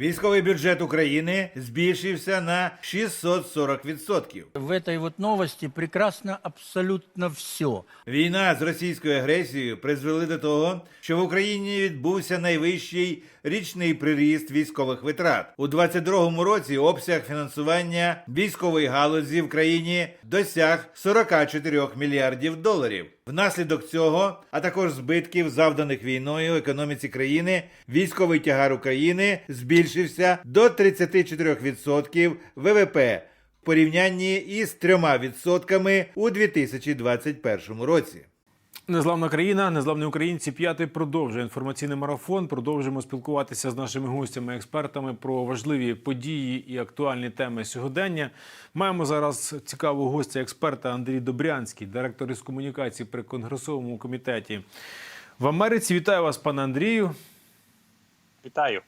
Військовий бюджет України збільшився на 640%. В этой вот новости прекрасно абсолютно все. Війна з російською агресією призвели до того, що в Україні відбувся найвищий річний приріст військових витрат. У 2022 році обсяг фінансування військової галузі в країні досяг 44 мільярдів доларів. Внаслідок цього, а також збитків, завданих війною економіці країни, військовий тягар України збільшився до 34% ВВП в порівнянні із 3% у 2021 році. Незламна країна, незламні українці. П'ятий продовжує інформаційний марафон. Продовжуємо спілкуватися з нашими гостями, експертами про важливі події і актуальні теми сьогодення. Маємо зараз цікавого гостя, експерта Андрій Добрянський, директор із комунікації при конгресовому комітеті в Америці. Вітаю вас, пане Андрію. Вітаю.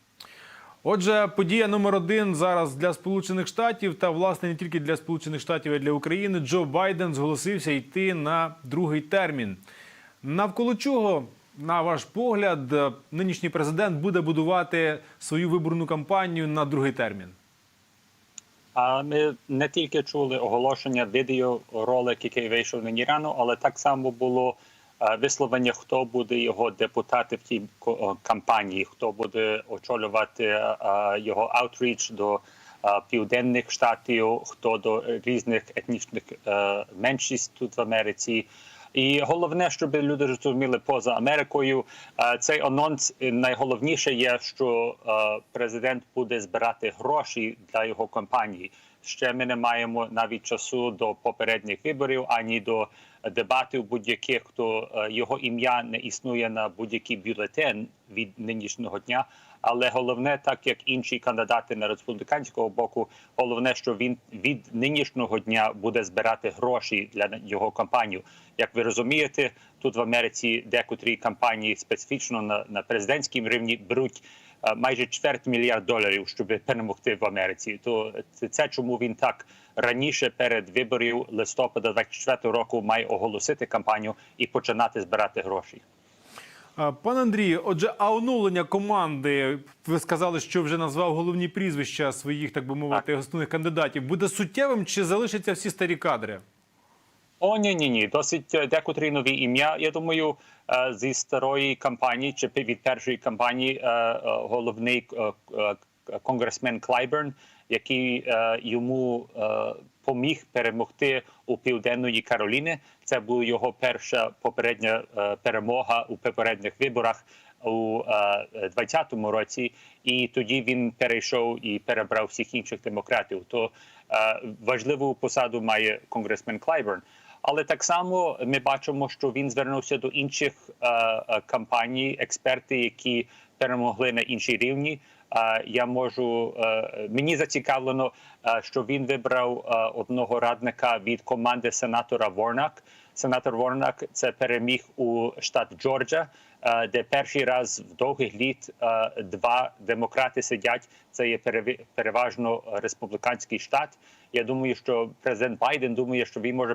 Отже, подія номер один зараз для Сполучених Штатів та власне не тільки для Сполучених Штатів, а й для України. Джо Байден зголосився йти на другий термін. Навколо чого, на ваш погляд, е, нинішній президент буде будувати свою виборну кампанію на другий термін? А ми не тільки чули оголошення відеоролик, який вийшов нині рано, але так само було е, висловлення, хто буде його депутати в тій ко- кампанії, хто буде очолювати е, е, його аутріч до е, південних штатів, хто до різних етнічних е, меншість тут в Америці. І головне, щоб люди розуміли поза Америкою, е, цей анонс е, найголовніше є, що е, президент буде збирати гроші для його кампанії. Ще ми не маємо навіть часу до попередніх виборів, ані до дебатів будь-яких, то е, його ім'я не існує на будь-який бюлетен від нинішнього дня. Але головне, так як інші кандидати на республіканського боку, головне, що він від нинішнього дня буде збирати гроші для його кампанію. Як ви розумієте, тут в Америці декотрі кампанії специфічно на, на президентському рівні беруть е, майже чверть мільярд доларів, щоб перемогти в Америці. То це, це чому він так раніше перед виборів листопада 24 року має оголосити кампанію і починати збирати гроші. Пане Андрію, отже, а оновлення команди, ви сказали, що вже назвав головні прізвища своїх, так би мовити, основних кандидатів, буде суттєвим чи залишаться всі старі кадри? О, ні, ні, ні. Досить е, декотрі нові ім'я. Я думаю, е, зі старої кампанії чи від першої кампанії е, головний конгресмен Клайберн, який йому поміг перемогти у південної Кароліни. Це була його перша попередня е, перемога у попередніх виборах. У е, 20-му році, і тоді він перейшов і перебрав всіх інших демократів. То е, важливу посаду має конгресмен Клайберн. Але так само ми бачимо, що він звернувся до інших е, е, кампаній, експерти, які перемогли на іншій рівні. Е, я можу е, мені зацікавлено, е, що він вибрав е, одного радника від команди сенатора Ворнак. Сенатор Ворнак це переміг у штат Джорджа, е, де перший раз в довгих літ е, два демократи сидять. Це є переважно республіканський штат. Я думаю, що президент Байден думає, що він може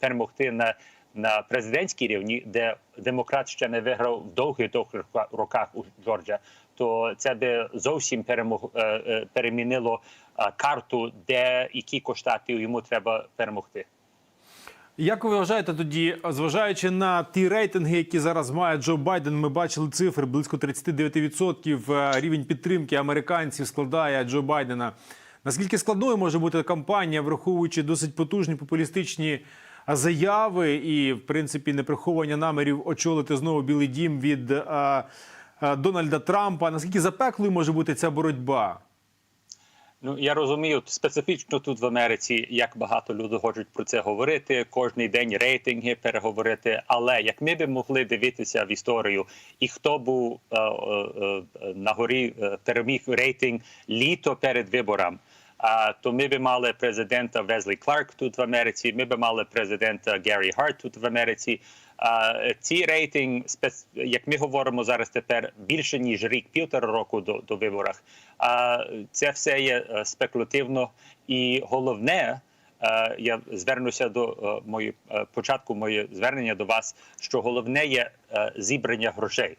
перемогти, на, на президентській рівні, де демократ ще не виграв в довгих довгих роках у Джорджа. То це би зовсім перемог, е, перемінило карту, де і кілька штатів йому треба перемогти. Як ви вважаєте тоді, зважаючи на ті рейтинги, які зараз має Джо Байден, ми бачили цифри близько 39% е, рівень підтримки американців складає Джо Байдена. Наскільки складною може бути кампанія, враховуючи досить потужні популістичні заяви і, в принципі, неприховування намірів очолити знову Білий Дім від а, а, Дональда Трампа? Наскільки запеклою може бути ця боротьба? Ну я розумію специфічно тут в Америці, як багато людей хочуть про це говорити. Кожний день рейтинги переговорити. Але як ми би могли дивитися в історію, і хто був е, е, е, на горі е, переміг рейтинг літо перед вибором. А то ми би мали президента Везлі Кларк тут в Америці. Ми би мали президента Геррі Харт тут в Америці. Ці рейтинг, як ми говоримо зараз тепер більше ніж рік, півтора року до, до виборах. А це все є е, спекулятивно. І головне, е, я звернуся до е, мої е, початку моє звернення до вас, що головне є зібрання грошей.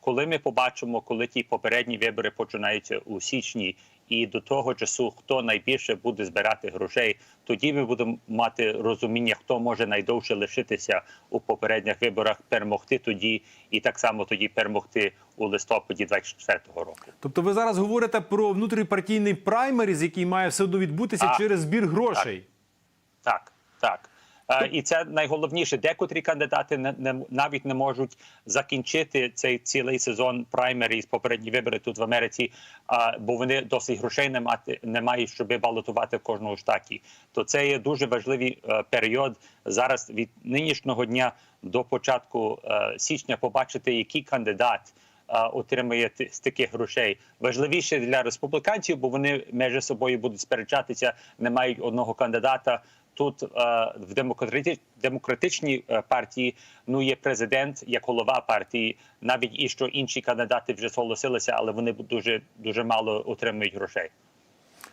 коли ми побачимо, коли ті попередні вибори починаються у січні, і до того часу хто найбільше буде збирати грошей, тоді ми будемо мати розуміння, хто може найдовше лишитися у попередніх виборах, перемогти тоді, і так само тоді перемогти у листопаді 24-го року. Тобто ви зараз говорите про внутріпартійний праймеріз, який має все одно відбутися а, через збір грошей. Так, так. Е, і це найголовніше. Декотрі кандидати не, навіть не можуть закінчити цей цілий сезон праймері з попередні вибори тут в Америці, бо вони досить грошей не мати не мають, щоб балотувати в кожному штаті. То це є дуже важливий е, період зараз від нинішнього дня до початку е, січня побачити, який кандидат. е, Отримує ти- з таких грошей важливіше для республіканців, бо вони між собою будуть сперечатися, не мають одного кандидата. Тут е, в демократи... демократичній е, партії ну є президент як голова партії, навіть і що інші кандидати вже зголосилися, але вони дуже дуже мало отримують грошей.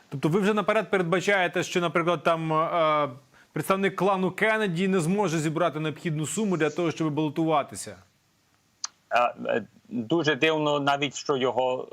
Тобто ви вже наперед передбачаєте, що, наприклад, там е, представник клану Кеннеді не зможе зібрати необхідну суму для того, щоб балотуватися. Дуже дивно, навіть що його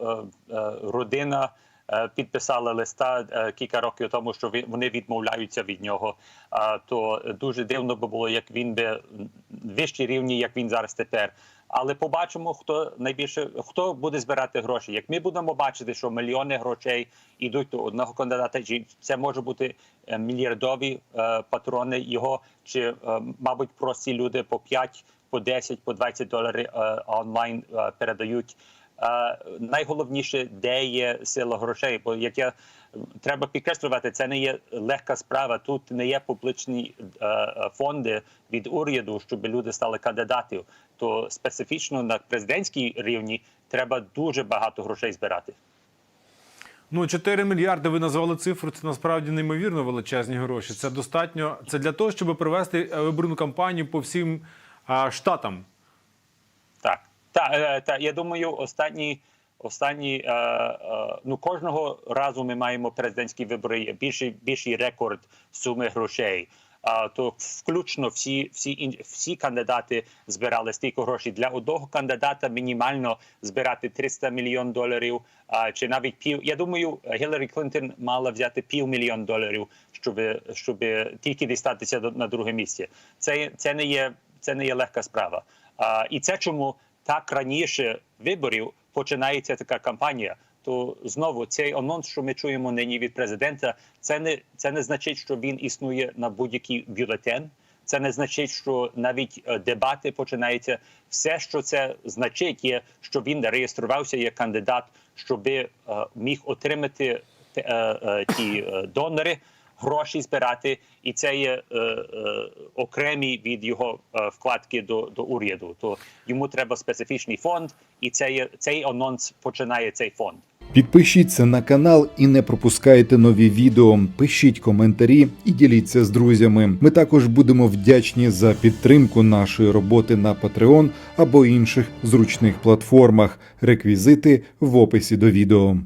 родина е, підписала листа е, кілька років тому, що вони відмовляються від нього. А, То дуже дивно би було, як він би вищий рівні, як він зараз тепер. Але побачимо, хто найбільше хто буде збирати гроші. Як ми будемо бачити, що мільйони грошей йдуть до одного кандидата, чи це може бути е, мільярдові е, патрони його, чи е, мабуть прості люди по 5 по 10, по 20 доларів е, онлайн е, передають. Найголовніше, де є сила грошей. Бо як я треба підкреслювати, це не є легка справа. Тут не є публічні е, е, фонди від уряду, щоб люди стали кандидатів. То специфічно на президентській рівні треба дуже багато грошей збирати. Ну, 4 мільярди ви назвали цифру. Це насправді неймовірно величезні гроші. Це достатньо. Це для того, щоб провести е, виборну кампанію по всім е, штатам. Та, е, та я думаю, останні останні е, е, ну кожного разу ми маємо президентські вибори. Більший більший рекорд суми грошей. А то включно всі, всі всі кандидати збирали стільки грошей для одного кандидата мінімально збирати 300 мільйон доларів. А чи навіть пів. Я думаю, Гіларі Клінтон мала взяти півмільйон доларів, щоб щоб тільки дістатися на друге місце. Це це не є це не є легка справа. А, і це чому так раніше виборів починається така кампанія. То знову цей анонс, що ми чуємо нині від президента, це не це не значить, що він існує на будь-який бюлетен. Це не значить, що навіть е, дебати починаються. Все, що це значить, є, що він реєструвався як кандидат, щоб е, міг отримати е, ті донори, гроші збирати, і це є е, е, окремі від його е, вкладки до, до уряду. То йому треба специфічний фонд, і це є цей анонс починає цей фонд. Підпишіться на канал і не пропускайте нові відео. Пишіть коментарі і діліться з друзями. Ми також будемо вдячні за підтримку нашої роботи на Patreon або інших зручних платформах. Реквізити в описі до відео.